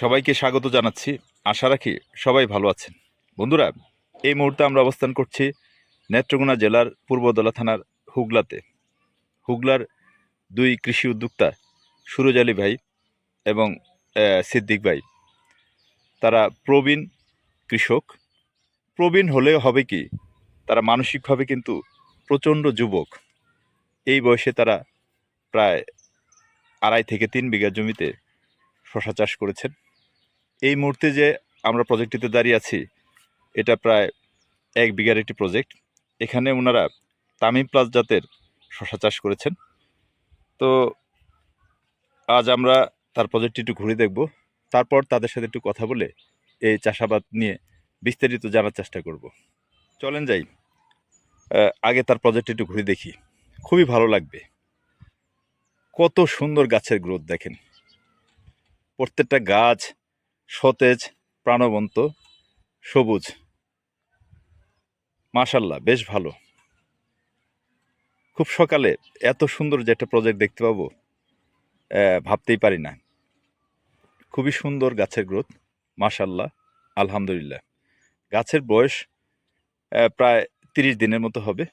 সবাইকে স্বাগত জানাচ্ছি। আশা রাখি সবাই ভালো আছেন। বন্ধুরা, এই মুহূর্তে আমরা অবস্থান করছি নেত্রকোনা জেলার পূর্বদলা থানার হুগলাতে। হুগলার দুই কৃষি উদ্যোক্তা সুরজ আলী ভাই এবং সিদ্দিক ভাই। তারা প্রবীণ কৃষক। প্রবীণ হলেও হবে কি, তারা মানসিকভাবে কিন্তু প্রচণ্ড যুবক। এই বয়সে তারা প্রায় আড়াই থেকে তিন বিঘা জমিতে শশা চাষ করেছেন। এই মুহূর্তে যে আমরা প্রজেক্টটিতে দাঁড়িয়ে আছি, এটা প্রায় এক বিঘার একটি প্রজেক্ট এখানে ওনারা তামিম প্লাস জাতের শশা চাষ করেছেন। তো আজ আমরা তার প্রজেক্টটি একটু ঘুরে দেখব। তারপর তাদের সাথে একটু কথা বলে এই চাষাবাদ নিয়ে বিস্তারিত জানার চেষ্টা করব। চলেন যাই। আগে তার প্রজেক্টটি একটু ঘুরে দেখি। খুবই ভালো লাগবে। কত সুন্দর গাছের গ্রোথ দেখেন। প্রত্যেকটা গাছ সতেজ, প্রাণবন্ত, সবুজ। মাশাল্লাহ, বেশ ভালো। খুব সকালে এত সুন্দর যে একটা প্রজেক্ট দেখতে পাবো ভাবতেই পারি না। খুবই সুন্দর গাছের গ্রোথ মাশাল্লাহ, আলহামদুলিল্লাহ। গাছের বয়স প্রায় তিরিশ দিনের মতো হবে।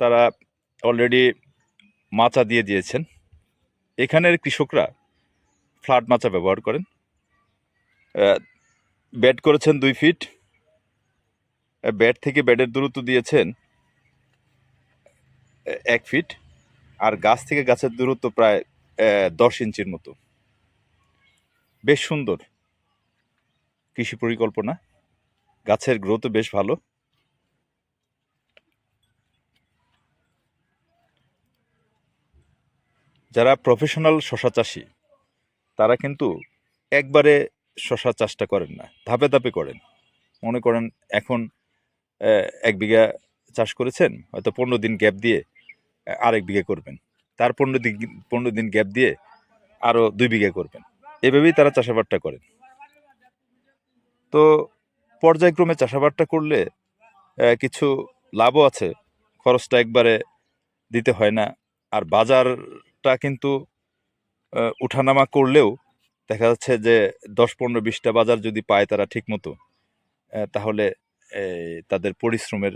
তারা অলরেডি মাচা দিয়ে দিয়েছেন। এখানের কৃষকরা ফ্ল্যাট মাচা ব্যবহার করেন। বেড করেছেন দুই ফিট। বেড থেকে বেডের দূরত্ব দিয়েছেন এক ফিট। আর গাছ থেকে গাছের দূরত্ব প্রায় দশ ইঞ্চির মতো। বেশ সুন্দর কৃষি পরিকল্পনা। গাছের গ্রোথও বেশ ভালো। যারা প্রফেশনাল শশা চাষি, তারা কিন্তু একবারে শশা চাষটা করেন না, ধাপে ধাপে করেন। মনে করেন এখন এক বিঘা চাষ করেছেন, হয়তো পনেরো দিন গ্যাপ দিয়ে আরেক বিঘা করবেন। তার পনেরো দিন পনেরো দিন গ্যাপ দিয়ে আরও দুই বিঘা করবেন। এভাবেই তারা চাষাবাদটা করেন। তো পর্যায়ক্রমে চাষাবাদটা করলে কিছু লাভও আছে, খরচটা একবারে দিতে হয় না। আর বাজারটা কিন্তু উঠানামা করলেও দেখা যাচ্ছে যে দশ পনেরো বিশটা বাজার যদি পায় তারা ঠিক মতো তাহলে তাদের পরিশ্রমের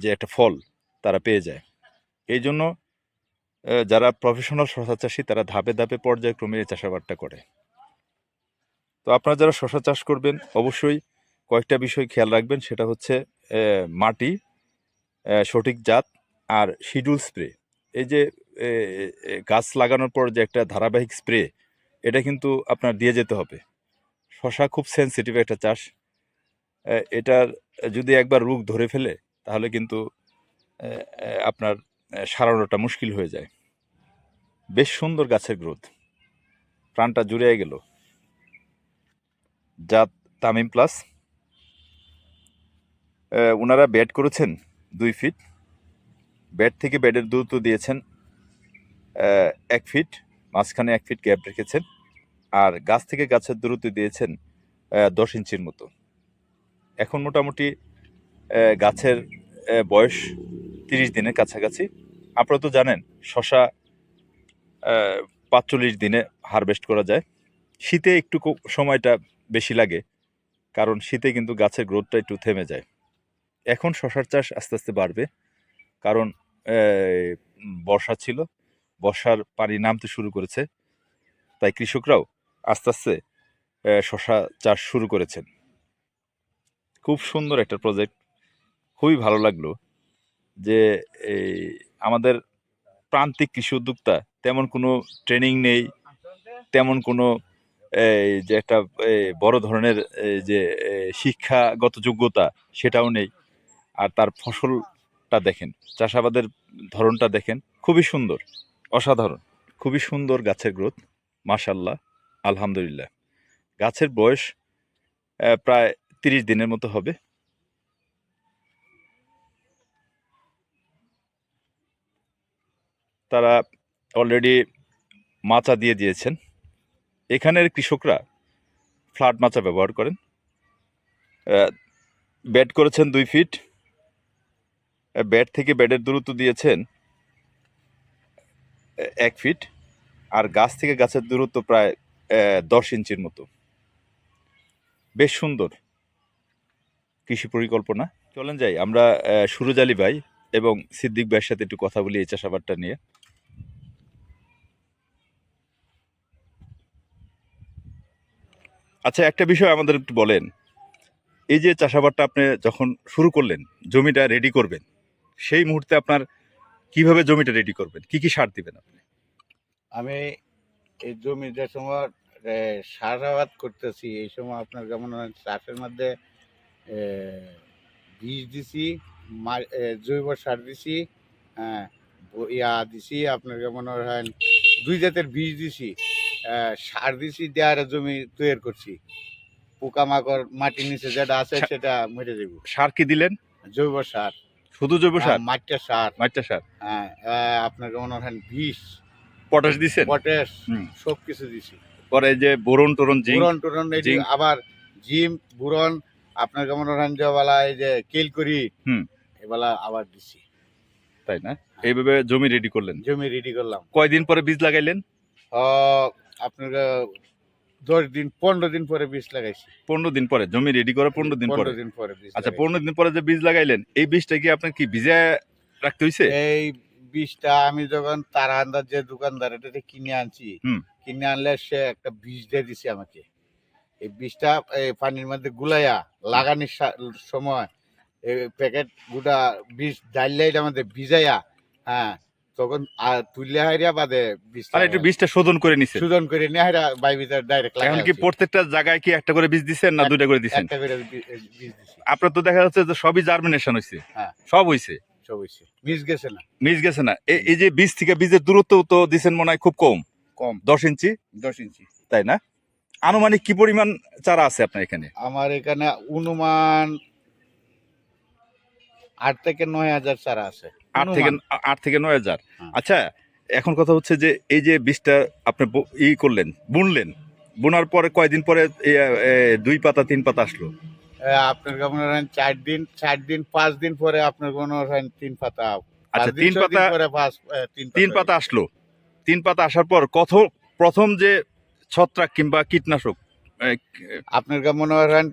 যে একটা ফল তারা পেয়ে যায়। এই জন্য যারা প্রফেশনাল শশা চাষি তারা ধাপে ধাপে পর্যায়ক্রমে এই চাষাবাদটা করে। তো আপনারা যারা শশা চাষ করবেন, অবশ্যই কয়েকটা বিষয় খেয়াল রাখবেন, সেটা হচ্ছে মাটি সঠিক জাত আর শিডিউল স্প্রে। এই যে গাছ লাগানোর পর যে একটা ধারাবাহিক স্প্রে, এটা কিন্তু আপনার দিয়ে যেতে হবে। শশা খুব সেনসিটিভ একটা চাষ। এটার যদি একবার রোগ ধরে ফেলে, তাহলে কিন্তু আপনার সারানোটা মুশকিল হয়ে যায়। বেশ সুন্দর গাছের গ্রোথ। প্রাণটা জুড়ে গেল। জাত তামিম প্লাস। ওনারা ব্যাট করেছেন দুই ফিট। ব্যাট থেকে ব্যাটের দূরত্ব দিয়েছেন এক ফিট মাঝখানে এক ফিট গ্যাপ রেখেছেন। আর গাছ থেকে গাছের দূরত্ব দিয়েছেন দশ ইঞ্চির মতো। এখন মোটামুটি গাছের বয়স তিরিশ দিনের কাছাকাছি। আপনারা তো জানেন, শশা পাঁচচল্লিশ দিনে হারভেস্ট করা যায়। শীতে একটু সময়টা বেশি লাগে, কারণ শীতে কিন্তু গাছের গ্রোথটা একটু থেমে যায়। এখন শশার চাষ আস্তে আস্তে বাড়বে, কারণ বর্ষা ছিল বর্ষার পানি নামতে শুরু করেছে। তাই কৃষকরাও আস্তে আস্তে শশা চাষ শুরু করেছেন। খুব সুন্দর একটা প্রজেক্ট খুবই ভালো লাগল যে, এই আমাদের প্রান্তিক কৃষি উদ্যোক্তা তেমন কোনো ট্রেনিং নেই, তেমন কোনো যে একটা বড় ধরনের যে শিক্ষাগত যোগ্যতা সেটাও নেই। আর তার ফসলটা দেখেন, চাষাবাদের ধরনটা দেখেন, খুবই সুন্দর। অসাধারণ। খুবই সুন্দর গাছের গ্রোথ মাশাল্লাহ আলহামদুলিল্লাহ। গাছের বয়স প্রায় তিরিশ দিনের মতো হবে। তারা অলরেডি মাচা দিয়ে দিয়েছেন। এখানের কৃষকরা ফ্ল্যাট মাচা ব্যবহার করেন। বেড করেছেন দুই ফিট। বেড থেকে বেডের দূরত্ব দিয়েছেন এক ফিট আর গাছ থেকে গাছের দূরত্ব প্রায় দশ ইঞ্চির মতো। বেশ সুন্দর কৃষি পরিকল্পনা। চলেন যাই আমরা আহ, সুরজ আলী ভাই এবং সিদ্দিক ভাইয়ের সাথে একটু কথা বলি এই চাষাবাদটা নিয়ে। আচ্ছা একটা বিষয় আমাদের একটু বলেন। এই যে চাষাবাদটা আপনি যখন শুরু করলেন জমিটা রেডি করবেন সেই মুহূর্তে আপনার কীভাবে জমিটা রেডি করবেন? কি কি সার দিবেন আপনি? আমি এই জমি যে সময় সারাবাদ করতেছি এই সময় আপনার যেমন চাষের মধ্যে বীজ দিছি জৈব সার দিছি হ্যাঁ ইয়া দিছি আপনার যেমন হয় দুই জাতের বীজ দিছি সার দিছি দেওয়ার জমি তৈরি করছি। পোকামাকড় মাটির নিচে যেটা আছে সেটা মরে যাব সার কি দিলেন? জৈব সার। শুধু জৈব সার? হ্যাঁ, মাটির সার। মাইটা সার। হ্যাঁ আপনার যেমন হয় বিষ পটাশ দিছেন? পটাশ। সব কিছু দিছি। পরে যে বোরন টোরন জিঙ্ক? বুরন টুরন। আবার জিম বুরন আপনার কেমন বেলা এই যে কেল করি হুম। এবেলা আবার দিছি। তাই না? এইভাবে জমি রেডি করলেন? জমি রেডি করলাম। কয়দিন পরে বীজ লাগাইলেন? আপনার দশ দিন পনেরো দিন পরে বীজ লাগাইছি। পনেরো দিন পরে জমি রেডি করে পনেরো দিন পরে। দিন পরে আচ্ছা পনেরো দিন পরে যে বীজ লাগাইলেন এই বীজটা কি আপনার কি ভিজে রাখতে হইছে? এই বীজটা আমি যখন তার আন্দাজ যে দোকানদার এটা কিনে আনছি। কিনে আনলে সে একটা বীজ দিয়ে দিছে আমাকে। এই বীজটা এই পানির মধ্যে গুলাইয়া লাগানোর সময় এই প্যাকেট গুটা বীজ ডাইলে এটা মধ্যে ভিজাইয়া হ্যাঁ তখন আর তুললে হাইরা বাদে বীজ আর একটু বীজটা শোধন করে নিছেন সুজন করে নিয়ে হাইরা বাই ভিতরে ডাইরেক্ট এখন কি প্রত্যেকটা জায়গায় কি একটা করে বীজ দিছেন না দুইটা করে দিছেন? একটা করে বীজ দিছি। আপনার তো দেখা যাচ্ছে যে সবই জার্মিনেশন হয়েছে হ্যাঁ। সব হয়েছে সব হইছে। বীজ গেছে না। মিস গেছে না। এই যে বীজ থেকে বীজের দূরত্ব তো দিছেন মনে হয় খুব কম। কম। দশ ইঞ্চি? দশ ইঞ্চি। তাই না? আনুমানিক কি পরিমাণ চারা আছে আপনার এখানে? আমার এখানে অনুমান আট থেকে নয় হাজার চারা আছে। আট থেকে আট থেকে নয় হাজার। হ্যাঁ। আচ্ছা এখন কথা হচ্ছে যে এই যে বীজটা আপনি ই করলেন বুনলেন বোনার পরে কয়দিন পরে দুই পাতা তিন পাতা আসলো? আপনার কেমন হয় চার দিন চার দিন পাঁচ দিন পরে আপনার কোনো হয় তিন পাতা আচ্ছা তিন পাতা তিন পাতা আসলো। তিন পাতা আসার পর কত প্রথম যে ছত্রাক কিংবা কীটনাশক আপনার কেমন হয়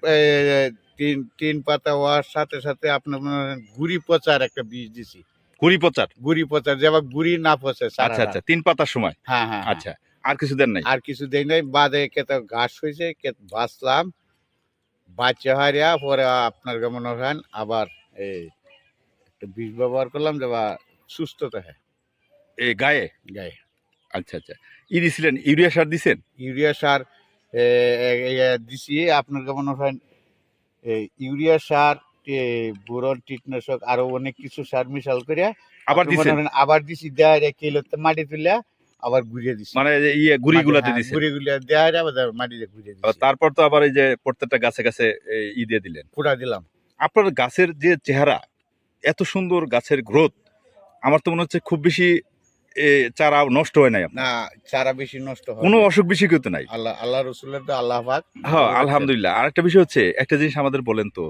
তিন তিন পাতা হওয়ার সাথে সাথে আপনার মনে হয় গুড়ি পচার একটা বীজ দিছি। কুড়ি পচার? গুড়ি পচার যে আবার গুড়ি না পচে আচ্ছা আচ্ছা তিন পাতার সময়? হ্যাঁ হ্যাঁ হ্যাঁ। আচ্ছা আর কিছু দেন নাই? আর কিছু দেই নাই বাদে কেতে ঘাস হয়েছে কে বাঁচলাম। বাচ্চা হারিয়া পরে আপনার কেমন হয় আবার এই একটা বীজ ব্যবহার করলাম যে বা সুস্থ থাকে। এই গায়ে? গায়ে। আচ্ছা আচ্ছা। ই দিছিলেন ইউরিয়া সার দিছেন? ইউরিয়া সার দিছি আপনার কেমন হয় এই ইউরিয়া সার বোরন কীটনাশক আরও অনেক কিছু সার মিশাল করে আবার দিছেন আবার দিছি দেয় কিলোতে মাটি তুলে আবার ঘুরিয়ে দিছি। মানে ইয়ে গুড়িগুলাতে হ্যাঁ, গুড়িগুলা দেয় আবার মাটিতে ঘুরিয়ে দিছি। তারপর তো আবার এই যে প্রত্যেকটা গাছে গাছে ই দিয়ে দিলেন। পুরা দিলাম। আপনার গাছের যে চেহারা এত সুন্দর গাছের গ্রোথ আমার তো মনে হচ্ছে খুব বেশি চারা নষ্ট হয় নাই না চারা বেশি নষ্ট হয় কোনো অসুখ বিসুখ তো নাই। আল্লাহ আল্লাহ রসুলের তো আল্লাহ হ্যাঁ আলহামদুলিল্লাহ। আর একটা বিষয় হচ্ছে একটা জিনিস আমাদের বলেন তো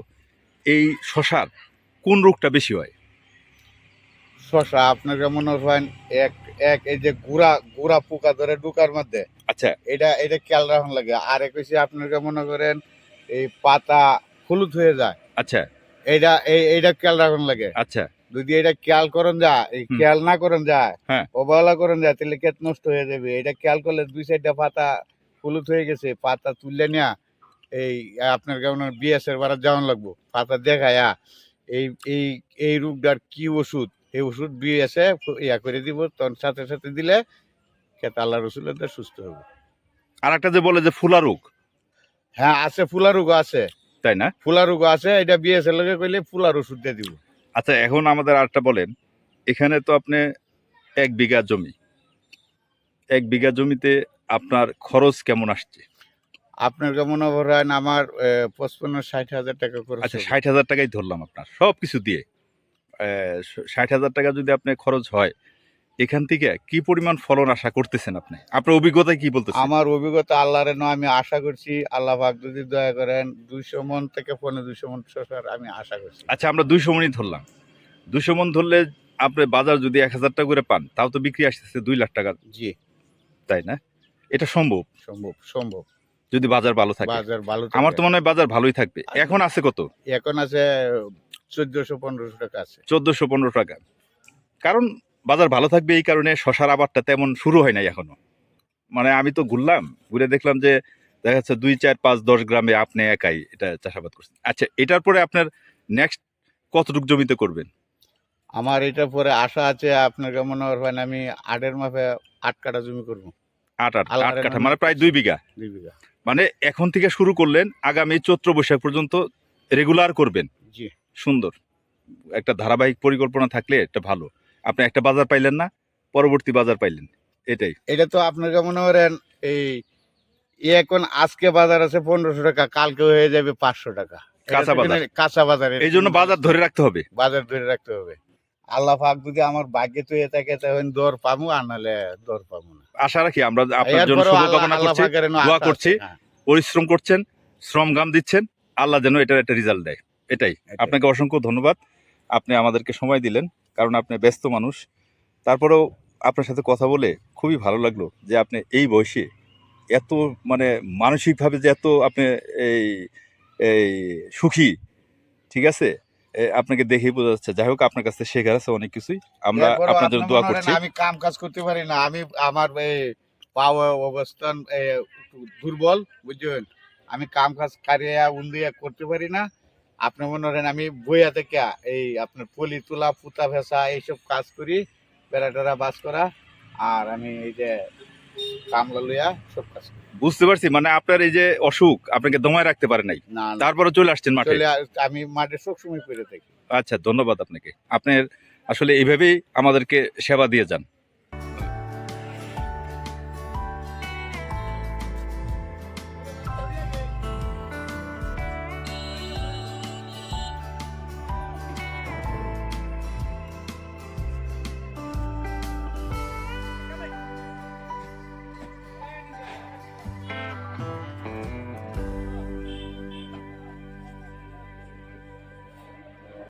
এই শশার কোন রোগটা বেশি হয়? শশা আপনার মনে হয় এক এক এই যে গুড়া গুড়া পোকা ধরে ঢুকার মধ্যে আচ্ছা। এটা এটা খেয়াল রাখুন লাগে। আর এক হচ্ছে আপনাকে মনে করেন এই পাতা হলুদ হয়ে যায়। আচ্ছা। এটা এই এইটা খেয়াল রাখুন লাগে। আচ্ছা। যদি এটা খেয়াল করেন যায় এই খেয়াল না করেন যায় হ্যাঁ। অবহেলা করেন যায় তাহলে ক্ষেত নষ্ট হয়ে যাবে। এটা খেয়াল করলে দুই চারটা পাতা হলুদ হয়ে গেছে পাতা তুললে নিয়া এই আপনার কেমন বিএসের বাড়া যাওয়ান লাগবো। পাতা দেখায়া এই এই এই রোগটার কি ওষুধ? এই ওষুধ বিএসে ইয়া করে দিব তখন সাথে সাথে দিলে ক্ষেত আল্লাহ রসুলের সুস্থ হবে। আর একটা যে বলে যে ফুলা রোগ। হ্যাঁ আছে ফুলা রোগ আছে। তাই না? ফুলা রোগ আছে এটা বিএসের লগে কইলে ফুলার ওষুধ দিয়ে দিব। আচ্ছা এখন আমাদের আরেকটা বলেন এখানে তো আপনি এক বিঘা জমি। এক বিঘা জমিতে আপনার খরচ কেমন আসছে? আপনার কেমন অবরায়ন আমার পঁচপন্ন ষাট হাজার টাকা করে আচ্ছা ষাট হাজার টাকাই ধরলাম আপনার সব কিছু দিয়ে। ষাট হাজার টাকা যদি আপনার খরচ হয় এখান থেকে কি পরিমাণ ফলন আশা করতেছেন আপনি? আপনার অভিজ্ঞতায় কি বলতেছেন? আমার অভিজ্ঞতা আল্লাহর নয় আমি আশা করছি আল্লাহ পাক যদি দয়া করেন দুইশো মন থেকে পনেরো দুইশো মন শসার আমি আশা করছি। আচ্ছা আমরা দুইশো মনই ধরলাম। দুইশো মন ধরলে আপনি বাজার যদি এক হাজার টাকা করে পান তাও তো বিক্রি আসতেছে দুই লাখ টাকা। জি। তাই না? এটা সম্ভব? সম্ভব সম্ভব। যদি বাজার ভালো থাকে। বাজার ভালো আমার তো মনে হয় বাজার ভালোই থাকবে। এখন আছে কত? এখন আছে চোদ্দশো পনেরোশো টাকা আছে। চোদ্দশো পনেরো টাকা। কারণ বাজার ভালো থাকবে এই কারণে শশার আবারটা তেমন শুরু হয় নাই এখনও। মানে আমি তো ঘুরলাম ঘুরে দেখলাম যে দেখা যাচ্ছে দুই চার পাঁচ দশ গ্রামে আপনি একাই এটা চাষাবাদ করছেন। আচ্ছা এটার পরে আপনার নেক্সট কতটুকু জমিতে করবেন? আমার এটা পরে আশা আছে আপনার কেমন হয় আমি আটের মাপে আট কাটা জমি করব। আট আট আট কাঠা। মানে প্রায় দুই বিঘা। দুই বিঘা। মানে এখন থেকে শুরু করলেন আগামী চৈত্র বৈশাখ পর্যন্ত রেগুলার করবেন। জি। সুন্দর। একটা ধারাবাহিক পরিকল্পনা থাকলে এটা ভালো। আপনি একটা বাজার পাইলেন না পরবর্তী বাজার পাইলেন। এটাই। এটা তো আপনার কেমন করেন এই এখন আজকে বাজার আছে পনেরোশো টাকা কালকে হয়ে যাবে পাঁচশো টাকা। কাঁচা বাজার। কাঁচা বাজার এই জন্য বাজার ধরে রাখতে হবে। বাজার ধরে রাখতে হবে। আল্লাহ পাক যদি আমার ভাগ্যে তো এ থাকে তখন দর পাবো আর নাহলে দর পাবো না। আশা রাখি আমরা আপনার জন্য শুভকামনা করছি দোয়া করছি। হ্যাঁ, পরিশ্রম করছেন শ্রম গাম দিচ্ছেন আল্লাহ যেন এটার একটা রেজাল্ট দেয়। এটাই। আপনাকে অসংখ্য ধন্যবাদ। আপনি আমাদেরকে সময় দিলেন কারণ আপনি ব্যস্ত মানুষ। তারপরেও আপনার সাথে কথা বলে খুবই ভালো লাগল যে আপনি এই বয়সে এত মানে মানসিকভাবে যে এত আপনি এই এই সুখী ঠিক আছে? আপনাকে দেখেই বোঝা যাচ্ছে। যাই হোক আপনার কাছে শেখার আছে অনেক কিছুই। আমরা আপনার জন্য দোয়া করছি। আমি কাম কাজ করতে পারি না। আমি আমার পাওয়া অবস্থান দুর্বল বুঝছেন আমি কাম কাজ কারিয়া উন্দিয়া করতে পারি না। আপনি মনে করেন আমি বইয়া থেকে এই আপনার পলি তোলা পুতা ভেসা এইসব কাজ করি বেড়া টেরা বাস করা আর আমি এই যে কামলা লইয়া সব কাজ করি। বুঝতে পারছি মানে আপনার এই যে অসুখ আপনাকে দমায় রাখতে পারে নাই। তারপরে চলে আসছেন মাঠে? আমি মাঠে সবসময় পেরে থাকি। আচ্ছা ধন্যবাদ আপনাকে। আপনার আসলে এইভাবেই আমাদেরকে সেবা দিয়ে যান।